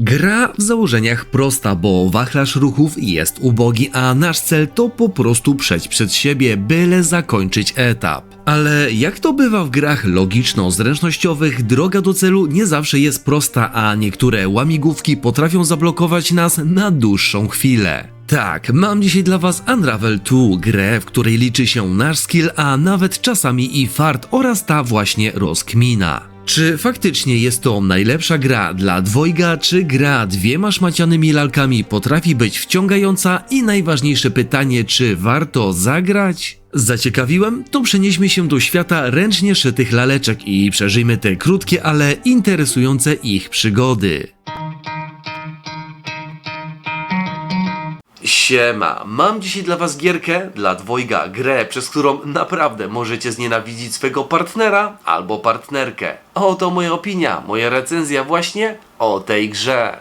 Gra w założeniach prosta, bo wachlarz ruchów jest ubogi, a nasz cel to po prostu przejść przed siebie, byle zakończyć etap. Ale jak to bywa w grach logiczno-zręcznościowych, droga do celu nie zawsze jest prosta, a niektóre łamigłówki potrafią zablokować nas na dłuższą chwilę. Tak, mam dzisiaj dla Was Unravel 2, grę, w której liczy się nasz skill, a nawet czasami i fart oraz ta właśnie rozkmina. Czy faktycznie jest to najlepsza gra dla dwojga, czy gra dwiema szmacianymi lalkami potrafi być wciągająca i najważniejsze pytanie, czy warto zagrać? Zaciekawiłem? To przenieśmy się do świata ręcznie szytych laleczek i przeżyjmy te krótkie, ale interesujące ich przygody. Siema, mam dzisiaj dla was gierkę, dla dwojga, grę, przez którą naprawdę możecie znienawidzić swego partnera albo partnerkę. Oto moja opinia, moja recenzja właśnie o tej grze.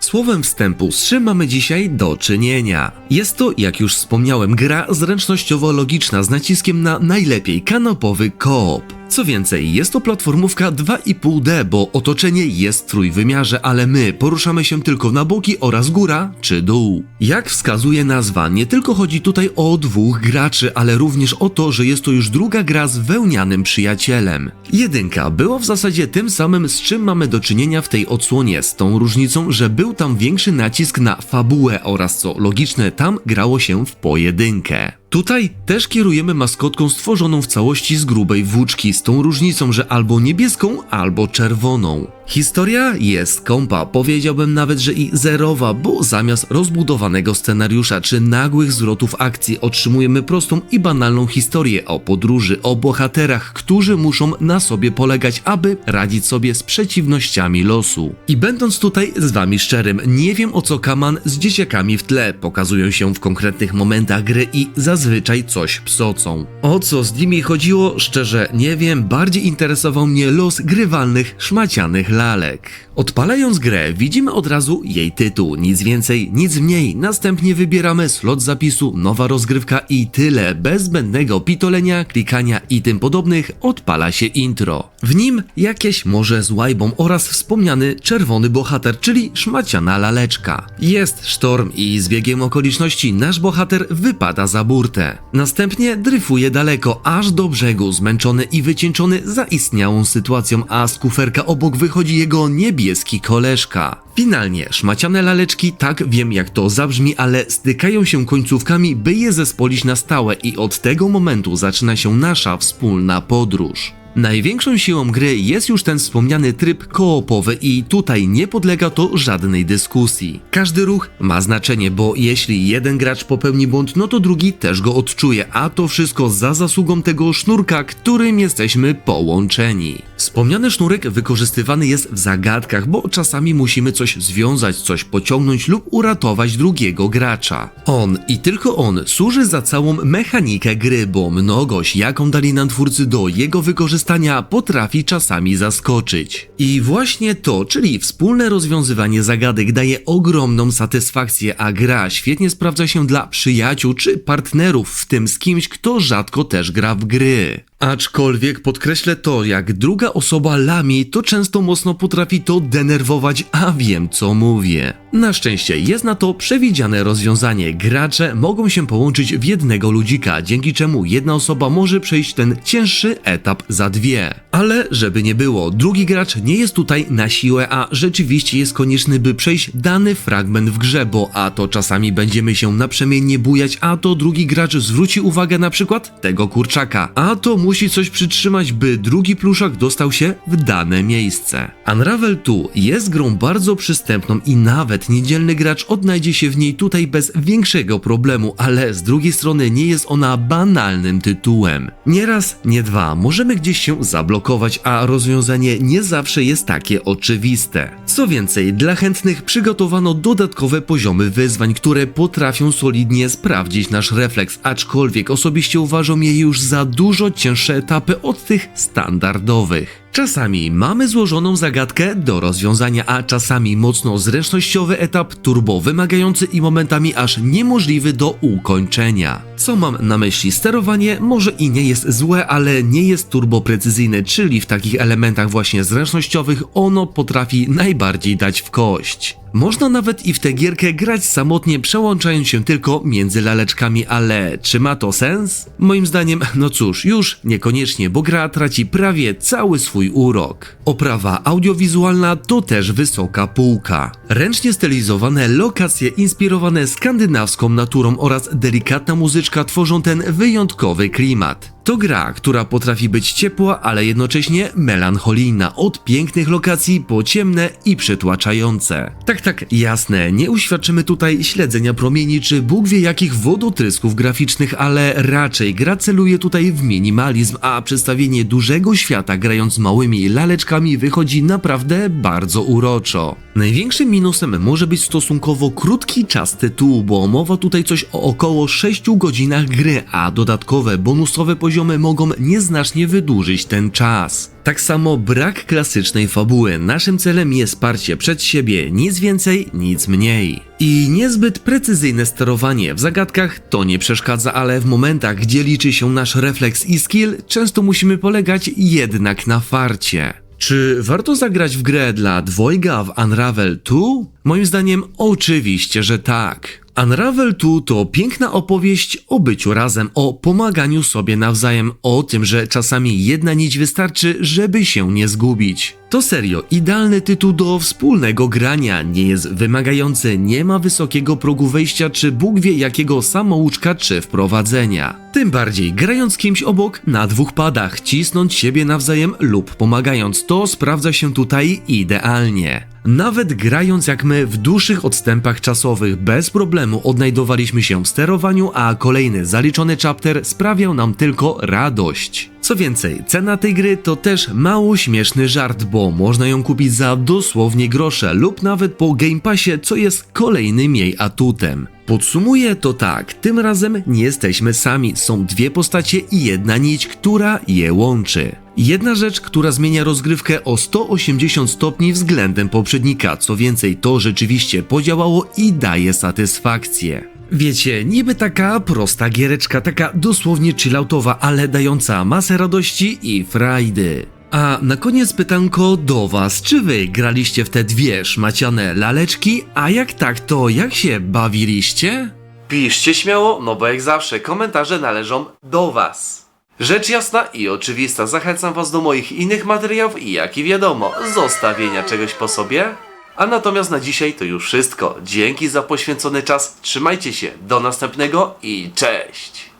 Słowem wstępu, z czym mamy dzisiaj do czynienia? Jest to, jak już wspomniałem, gra zręcznościowo-logiczna z naciskiem na najlepiej kanopowy koop. Co więcej, jest to platformówka 2,5D, bo otoczenie jest w trójwymiarze, ale my poruszamy się tylko na boki oraz góra czy dół. Jak wskazuje nazwa, nie tylko chodzi tutaj o dwóch graczy, ale również o to, że jest to już druga gra z wełnianym przyjacielem. Jedynka była w zasadzie tym samym, z czym mamy do czynienia w tej odsłonie, z tą różnicą, że był tam większy nacisk na fabułę oraz co logiczne, tam grało się w pojedynkę. Tutaj też kierujemy maskotką stworzoną w całości z grubej włóczki, z tą różnicą, że albo niebieską, albo czerwoną. Historia jest kompa, powiedziałbym nawet, że i zerowa, bo zamiast rozbudowanego scenariusza czy nagłych zwrotów akcji otrzymujemy prostą i banalną historię o podróży, o bohaterach, którzy muszą na sobie polegać, aby radzić sobie z przeciwnościami losu. I będąc tutaj z wami szczerym, nie wiem o co Kaman z dzieciakami w tle pokazują się w konkretnych momentach gry i zazwyczaj coś psocą. O co z nimi chodziło, szczerze nie wiem, bardziej interesował mnie los grywalnych, szmacianych lalek. Odpalając grę, widzimy od razu jej tytuł, nic więcej, nic mniej. Następnie wybieramy slot zapisu, nowa rozgrywka i tyle. Bez zbędnego pitolenia, klikania i tym podobnych odpala się intro. W nim jakieś morze z łajbą oraz wspomniany czerwony bohater, czyli szmaciana laleczka. Jest sztorm i z biegiem okoliczności nasz bohater wypada za burtę. Następnie dryfuje daleko, aż do brzegu, zmęczony i wycieńczony zaistniałą sytuacją, a z kuferka obok wychodzi jego niebieski koleżka. Finalnie, szmaciane laleczki, tak wiem jak to zabrzmi, ale stykają się końcówkami, by je zespolić na stałe i od tego momentu zaczyna się nasza wspólna podróż. Największą siłą gry jest już ten wspomniany tryb koopowy i tutaj nie podlega to żadnej dyskusji. Każdy ruch ma znaczenie, bo jeśli jeden gracz popełni błąd, no to drugi też go odczuje, a to wszystko za zasługą tego sznurka, którym jesteśmy połączeni. Wspomniany sznurek wykorzystywany jest w zagadkach, bo czasami musimy coś związać, coś pociągnąć lub uratować drugiego gracza. On i tylko on służy za całą mechanikę gry, bo mnogość, jaką dali nam twórcy do jego wykorzystania, potrafi czasami zaskoczyć. I właśnie to, czyli wspólne rozwiązywanie zagadek daje ogromną satysfakcję, a gra świetnie sprawdza się dla przyjaciół czy partnerów, w tym z kimś, kto rzadko też gra w gry. Aczkolwiek podkreślę to, jak druga osoba lami, to często mocno potrafi to denerwować, a wiem co mówię. Na szczęście jest na to przewidziane rozwiązanie. Gracze mogą się połączyć w jednego ludzika, dzięki czemu jedna osoba może przejść ten cięższy etap za dwie. Ale żeby nie było, drugi gracz nie jest tutaj na siłę, a rzeczywiście jest konieczny, by przejść dany fragment w grze, bo a to czasami będziemy się naprzemiennie bujać, a to drugi gracz zwróci uwagę na przykład tego kurczaka, a to musi coś przytrzymać, by drugi pluszak dostał się w dane miejsce. Unravel 2 jest grą bardzo przystępną i nawet niedzielny gracz odnajdzie się w niej tutaj bez większego problemu, ale z drugiej strony nie jest ona banalnym tytułem. Nie raz, nie dwa, możemy gdzieś się zablokować, a rozwiązanie nie zawsze jest takie oczywiste. Co więcej, dla chętnych przygotowano dodatkowe poziomy wyzwań, które potrafią solidnie sprawdzić nasz refleks, aczkolwiek osobiście uważam je już za dużo cięższe etapy od tych standardowych. Czasami mamy złożoną zagadkę do rozwiązania, a czasami mocno zręcznościowy etap, turbo wymagający i momentami aż niemożliwy do ukończenia. Co mam na myśli? Sterowanie może i nie jest złe, ale nie jest turbo precyzyjne, czyli w takich elementach właśnie zręcznościowych ono potrafi najbardziej dać w kość. Można nawet i w tę gierkę grać samotnie, przełączając się tylko między laleczkami, ale czy ma to sens? Moim zdaniem, no cóż, już niekoniecznie, bo gra traci prawie cały swój urok. Oprawa audiowizualna to też wysoka półka. Ręcznie stylizowane lokacje inspirowane skandynawską naturą oraz delikatna muzyczka tworzą ten wyjątkowy klimat. To gra, która potrafi być ciepła, ale jednocześnie melancholijna, od pięknych lokacji po ciemne i przytłaczające. Tak, tak, jasne, nie uświadczymy tutaj śledzenia promieni czy Bóg wie jakich wodotrysków graficznych, ale raczej gra celuje tutaj w minimalizm, a przedstawienie dużego świata grając małymi laleczkami wychodzi naprawdę bardzo uroczo. Największym minusem może być stosunkowo krótki czas tytułu, bo mowa tutaj coś o około 6 godzinach gry, a dodatkowe bonusowe poziomy mogą nieznacznie wydłużyć ten czas. Tak samo brak klasycznej fabuły. Naszym celem jest parcie przed siebie, nic więcej, nic mniej. I niezbyt precyzyjne sterowanie w zagadkach to nie przeszkadza, ale w momentach, gdzie liczy się nasz refleks i skill, często musimy polegać jednak na farcie. Czy warto zagrać w grę dla dwojga w Unravel 2? Moim zdaniem oczywiście, że tak. Unravel 2 to piękna opowieść o byciu razem, o pomaganiu sobie nawzajem, o tym, że czasami jedna nić wystarczy, żeby się nie zgubić. To serio, idealny tytuł do wspólnego grania, nie jest wymagający, nie ma wysokiego progu wejścia czy Bóg wie jakiego samouczka czy wprowadzenia. Tym bardziej grając kimś obok na dwóch padach, cisnąć siebie nawzajem lub pomagając, to sprawdza się tutaj idealnie. Nawet grając jak my w dłuższych odstępach czasowych bez problemu odnajdowaliśmy się w sterowaniu, a kolejny zaliczony chapter sprawiał nam tylko radość. Co więcej, cena tej gry to też mało śmieszny żart, bo można ją kupić za dosłownie grosze lub nawet po Game Passie, co jest kolejnym jej atutem. Podsumuję to tak, tym razem nie jesteśmy sami, są dwie postacie i jedna nić, która je łączy. Jedna rzecz, która zmienia rozgrywkę o 180 stopni względem poprzednika, co więcej to rzeczywiście podziałało i daje satysfakcję. Wiecie, niby taka prosta giereczka, taka dosłownie chilloutowa, ale dająca masę radości i frajdy. A na koniec pytanko do was, czy wy graliście w te dwie szmaciane laleczki, a jak tak, to jak się bawiliście? Piszcie śmiało, no bo jak zawsze komentarze należą do Was. Rzecz jasna i oczywista, zachęcam Was do moich innych materiałów i jak i wiadomo, zostawienia czegoś po sobie. A natomiast na dzisiaj to już wszystko. Dzięki za poświęcony czas, trzymajcie się, do następnego i cześć!